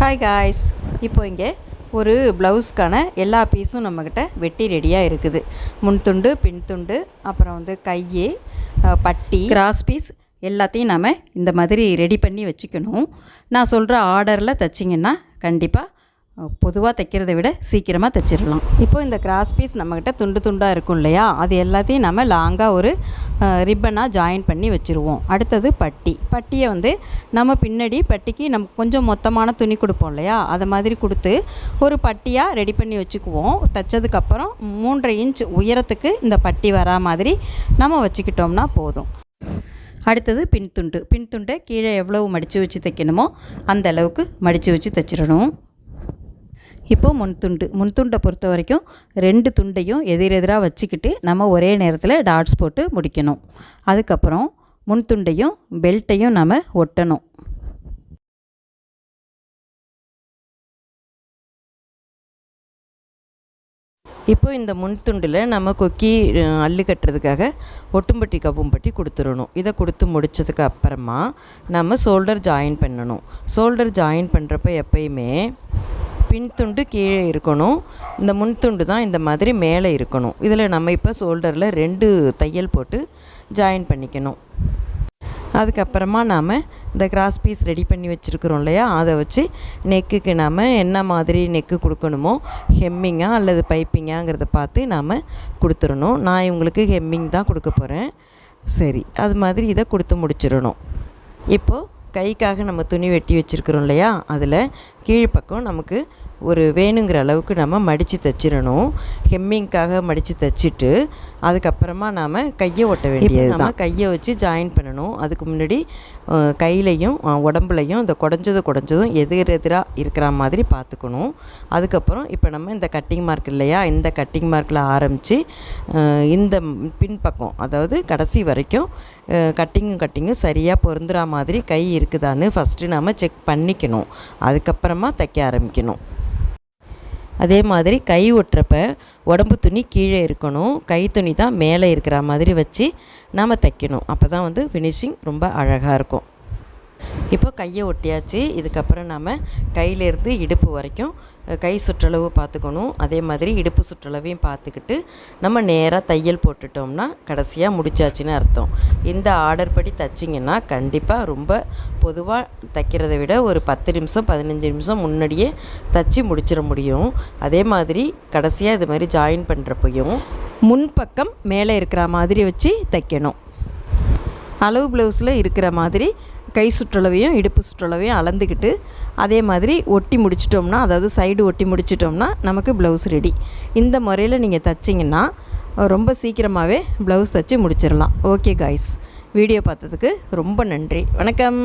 Hi guys இப்போ இங்கே ஒரு ப்ளவுஸ்க்கான எல்லா பீஸும் நம்மக்கிட்ட வெட்டி ரெடியாக இருக்குது. முன் துண்டு பின் துண்டு அப்புறம் வந்து கை பட்டி கிராஸ் பீஸ் எல்லாத்தையும் நாம் இந்த மாதிரி ரெடி பண்ணி வச்சுக்கணும். நான் சொல்கிற ஆர்டரில் தைச்சிங்கன்னா கண்டிப்பாக பொதுவாக தைக்கிறத விட சீக்கிரமாக தைச்சிடலாம். இப்போ இந்த கிராஸ் பீஸ் நம்மக்கிட்ட துண்டு துண்டாக இருக்கும் இல்லையா? அது எல்லாத்தையும் நம்ம லாங்காக ஒரு ரிப்பனாக ஜாயின் பண்ணி வச்சுருவோம். அடுத்தது பட்டி. பட்டியை வந்து நம்ம பின்னாடி பட்டிக்கு நம்ம கொஞ்சம் மொத்தமான துணி கொடுப்போம் இல்லையா? அதை மாதிரி கொடுத்து ஒரு பட்டியாக ரெடி பண்ணி வச்சுக்குவோம். தைச்சதுக்கப்புறம் மூன்றரை இன்ச் உயரத்துக்கு இந்த பட்டி வரா மாதிரி நம்ம வச்சுக்கிட்டோம்னா போதும். அடுத்தது பின் துண்டு. பின் துண்டை கீழே எவ்வளவு மடித்து வச்சு தைக்கணுமோ அந்த அளவுக்கு மடித்து வச்சு தைச்சிடணும். இப்போ முன் துண்டு முன் துண்டை பொறுத்த வரைக்கும் ரெண்டு துண்டையும் எதிரெதிராக வச்சுக்கிட்டு நம்ம ஒரே நேரத்தில் டாட்ஸ் போட்டு முடிக்கணும். அதுக்கப்புறம் முன் துண்டையும் பெல்ட்டையும் நம்ம ஒட்டணும். இப்போ இந்த முன் துண்டில் நம்ம கொக்கி அல்லு அள்ளு கட்டுறதுக்காக ஒட்டும்பட்டி கப்பும்பட்டி கொடுத்துடணும். இதை கொடுத்து முடிச்சதுக்கு அப்புறமா நம்ம ஷோல்டர் ஜாயின் பண்ணணும். ஷோல்டர் ஜாயின் பண்ணுறப்ப எப்பயுமே பின் துண்டு கீழே இருக்கணும். இந்த முன்துண்டு தான் இந்த மாதிரி மேலே இருக்கணும். இதில் நம்ம இப்போ ஷோல்டரில் ரெண்டு தையல் போட்டு ஜாயின் பண்ணிக்கணும். அதுக்கப்புறமா நாம் இந்த கிராஸ் பீஸ் ரெடி பண்ணி வச்சுருக்குறோம் இல்லையா? அதை வச்சு நெக்குக்கு நாம் என்ன மாதிரி நெக்கு கொடுக்கணுமோ ஹெம்மிங்காக அல்லது பைப்பிங்காங்கிறத பார்த்து நாம் கொடுத்துடணும். நான் இவங்களுக்கு ஹெம்மிங் தான் கொடுக்க போகிறேன் சரி அது மாதிரி இதை கொடுத்து முடிச்சிடணும். இப்போது கைக்காக நம்ம துணி வெட்டி வச்சுருக்குறோம் இல்லையா? அதில் கீழ்ப்பக்கம் நமக்கு ஒரு வேணுங்கிற அளவுக்கு நம்ம மடித்து தைச்சிடணும். ஹெம்மிங்க்காக மடித்து தைச்சிட்டு அதுக்கப்புறமா நாம் கையை ஒட்ட வேண்டியது தான் கையை வச்சு ஜாயின் பண்ணணும். அதுக்கு முன்னாடி கையிலையும் உடம்புலையும் இந்த குடஞ்சது குடஞ்சதும் எதிர் எதிராக இருக்கிற மாதிரி பார்த்துக்கணும். அதுக்கப்புறம் இப்போ நம்ம இந்த கட்டிங் மார்க் இல்லையா? இந்த கட்டிங் மார்க்கில் ஆரம்பித்து இந்த பின்பக்கம் அதாவது கடைசி வரைக்கும் கட்டிங்கும் கட்டிங்கும் சரியாக பொருந்துற மாதிரி கை இருக்குதான்னு ஃபஸ்ட்டு நம்ம செக் பண்ணிக்கணும். அதுக்கப்புறமா தைக்க ஆரம்பிக்கணும். அதே மாதிரி கை ஒட்டுறப்ப உடம்பு துணி கீழே இருக்கணும். கை துணி தான் மேலே இருக்கிற மாதிரி வச்சு நாம் தைக்கணும். அப்போ தான் வந்து ஃபினிஷிங் ரொம்ப அழகாக இருக்கும். இப்போ கையை ஒட்டியாச்சு. இதுக்கப்புறம் நாம் கையிலேருந்து இடுப்பு வரைக்கும் கை சுற்றளவு பார்த்துக்கணும். அதே மாதிரி இடுப்பு சுற்றளவையும் பார்த்துக்கிட்டு நம்ம நேராக தையல் போட்டுட்டோம்னா கடைசியாக முடிச்சாச்சுன்னு அர்த்தம். இந்த ஆர்டர் படி தைச்சிங்கன்னா கண்டிப்பாக ரொம்ப பொதுவாக தைக்கிறத விட ஒரு பத்து நிமிஷம் பதினஞ்சு நிமிஷம் முன்னாடியே தைச்சி முடிச்சிட முடியும். அதே மாதிரி கடைசியாக இது மாதிரி ஜாயின் பண்ணுறப்பையும் முன்பக்கம் மேலே இருக்கிற மாதிரி வச்சு தைக்கணும். அளவு ப்ளவுஸில் இருக்கிற மாதிரி கை சுற்றளவையும் இடுப்பு சுற்றளவையும் அளந்துக்கிட்டு அதே மாதிரி ஒட்டி முடிச்சிட்டோம்னா அதாவது சைடு ஒட்டி முடிச்சிட்டோம்னா நமக்கு ப்ளவுஸ் ரெடி இந்த முறையில் நீங்கள் தைச்சிங்கன்னா ரொம்ப சீக்கிரமாகவே ப்ளவுஸ் தைச்சி முடிச்சிடலாம் ஓகே காய்ஸ் வீடியோ பார்த்ததுக்கு ரொம்ப நன்றி. வணக்கம்.